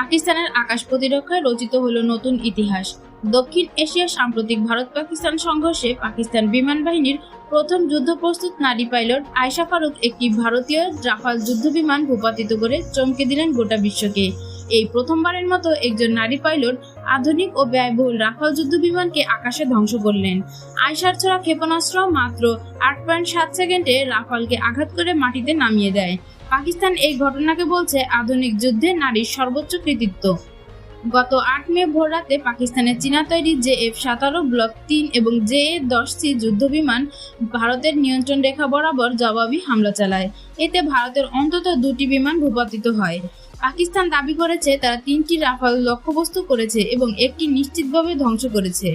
পাকিস্তানের আকাশ প্রতিরক্ষায় রচিত হল নতুন ইতিহাস। দক্ষিণ এশিয়ার সাম্প্রতিক ভারত পাকিস্তান সংঘর্ষে পাকিস্তান বিমান বাহিনীর প্রথম যুদ্ধ প্রস্তুত নারী পাইলট আয়শা ফারুক একটি ভারতীয় রাফাল যুদ্ধ বিমান ভূপাতিত করে চমকে দিলেন গোটা বিশ্বকে। এই প্রথমবারের মতো একজন নারী পাইলট আধুনিক ও ব্যয়বহুল রাফাল যুদ্ধবিমানকে আকাশে ধ্বংস করলেন। আয়সার ছড়া ক্ষেপণাস্ত্র মাত্র আট পয়েন্ট সাত সেকেন্ডে রাফালকে আঘাত করে মাটিতে নামিয়ে দেয়। পাকিস্তান এই ঘটনাকে বলছে আধুনিক যুদ্ধে নারীর সর্বোচ্চ কৃতিত্ব। গত আট মে ভোর রাতে পাকিস্তানের চীনা তৈরি জে এফ সাতারো ব্লক তিন এবং জে এ দশ সি যুদ্ধবিমান ভারতের নিয়ন্ত্রণ রেখা বরাবর জবাবি হামলা চালায়। এতে ভারতের অন্তত দুটি বিমান ভূপাতিত হয়। পাকিস্তান দাবি করেছে, তারা তিনটি রাফাল লক্ষ্যবস্তু করেছে এবং একটি নিশ্চিতভাবে ধ্বংস করেছে।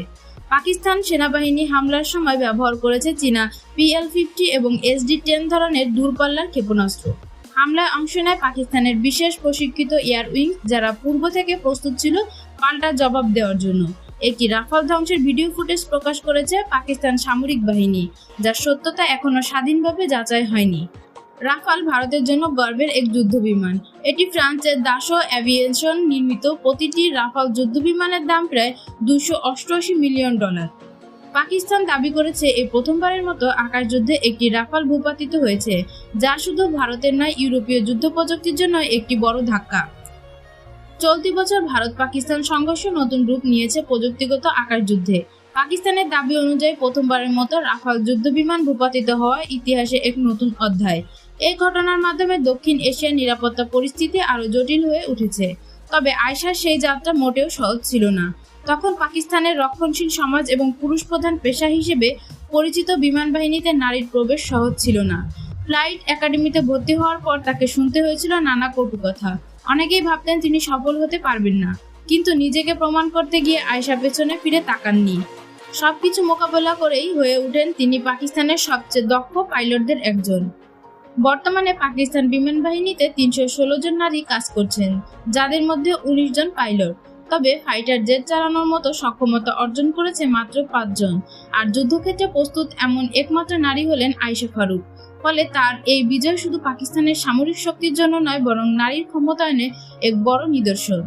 পাকিস্তান সেনাবাহিনী হামলার সময় ব্যবহার করেছে চীনা পিএল ফিফটি এবং এসডি টেন ধরনের দূরপাল্লার ক্ষেপণাস্ত্র। হামলায় অংশ নেয় পাকিস্তানের বিশেষ প্রশিক্ষিত এয়ার উইং যারা পূর্ব থেকে প্রস্তুত ছিল পাল্টা জবাব দেওয়ার জন্য। একটি রাফাল ধ্বংসের ভিডিও ফুটেজ প্রকাশ করেছে পাকিস্তান সামরিক বাহিনী যার সত্যতা এখনও স্বাধীনভাবে যাচাই হয়নি। রাফাল ভারতের জন্য গর্বের এক যুদ্ধবিমান। এটি ফ্রান্সের দাসো অ্যাভিয়েশন নির্মিত প্রতিটি রাফাল যুদ্ধবিমানের দাম প্রায় দুশো অষ্টআশি মিলিয়ন ডলার। পাকিস্তান দাবি করেছে এই প্রথমবারের মতো আকাশযুদ্ধে একটি রাফাল ভূপাতিত হয়েছে, যা শুধু ভারতের নয়, ইউরোপীয় যুদ্ধ প্রযুক্তির জন্য একটি বড় ধাক্কা। চলতি বছর ভারত পাকিস্তান সংঘর্ষ নতুন রূপ নিয়েছে প্রযুক্তিগত আকাশযুদ্ধে। পাকিস্তানের দাবি অনুযায়ী প্রথমবারের মতো রাফাল যুদ্ধ বিমান ভূপাতিত হওয়া ইতিহাসে এক নতুন অধ্যায়। এই ঘটনার মাধ্যমে দক্ষিণ এশিয়ার নিরাপত্তা পরিস্থিতি আরও জটিল হয়ে উঠেছে। তবে আয়সার সেই যাত্রা মোটেও সহজ ছিল না। তখন পাকিস্তানের রক্ষণশীল সমাজ এবং পুরুষ প্রধান পেশা হিসেবে পরিচিত বিমান বাহিনীতে নারীর প্রবেশ সহজ ছিল না। ফ্লাইট একাডেমিতে ভর্তি হওয়ার পর তাকে শুনতে হয়েছিল নানা কটু কথা। অনেকেই ভাবতেন তিনি সফল হতে পারবেন না। কিন্তু নিজেকে প্রমাণ করতে গিয়ে আয়সা পেছনে ফিরে তাকাননি। সবকিছু মোকাবেলা করেই হয়ে ওঠেন তিনি পাকিস্তানের সবচেয়ে দক্ষ পাইলটদের একজন। বর্তমানে পাকিস্তান বিমান বাহিনীতে তিনশো ষোলো জন নারী কাজ করছেন, যাদের মধ্যে উনিশ জন পাইলট। তবে ফাইটার জেট চালানোর মতো সক্ষমতা অর্জন করেছে মাত্র পাঁচজন আর যুদ্ধক্ষেত্রে প্রস্তুত এমন একমাত্র নারী হলেন আয়েশা ফারুক। ফলে তার এই বিজয় শুধু পাকিস্তানের সামরিক শক্তির জন্য নয়, বরং নারীর ক্ষমতায়নে এক বড় নিদর্শন।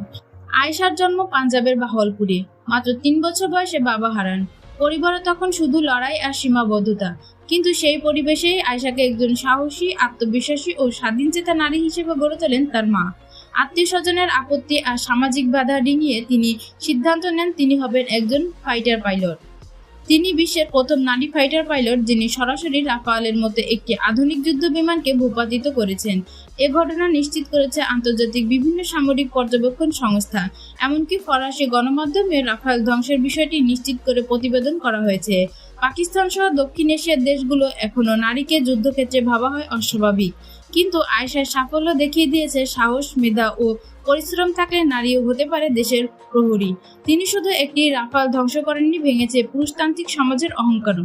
আয়েশার জন্ম পাঞ্জাবের বাহলপুরে মাত্র তিন বছর বয়সে বাবা হারান। পরিবারে তখন শুধু লড়াই আর সীমাবদ্ধতা। কিন্তু সেই পরিবেশেই আয়শাকে একজন সাহসী, আত্মবিশ্বাসী ও স্বাধীন চেতা নারী হিসেবে গড়ে তোলেন তার মা। আত্মীয় স্বজনের আপত্তি আর সামাজিক বাধা ডিঙিয়ে তিনি সিদ্ধান্ত নেন তিনি হবেন একজন ফাইটার পাইলট। তিনি বিশ্বের প্রথম নারী ফাইটার পাইলট যিনি সরাসরি রাফালের মতো একটি আধুনিক যুদ্ধ বিমানকে ভূপাতিত করেছেন। এ ঘটনা নিশ্চিত করেছে আন্তর্জাতিক বিভিন্ন সামরিক পর্যবেক্ষণ সংস্থা। এমনকি ফরাসি গণমাধ্যমে রাফাল ধ্বংসের বিষয়টি নিশ্চিত করে প্রতিবেদন করা হয়েছে। পাকিস্তান সহ দক্ষিণ এশিয়ার দেশগুলো এখনও নারীকে যুদ্ধক্ষেত্রে ভাবা হয় অস্বাভাবিক। কিন্তু আয়েশার সাফল্য দেখিয়ে দিয়েছে সাহস, মেধা ও পরিশ্রম থাকলে নারীও হতে পারে দেশের প্রহরী। তিনি শুধু একটি রাফাল ধ্বংস করেননি, ভেঙেছে পুরুষতান্ত্রিক সমাজের অহংকারও।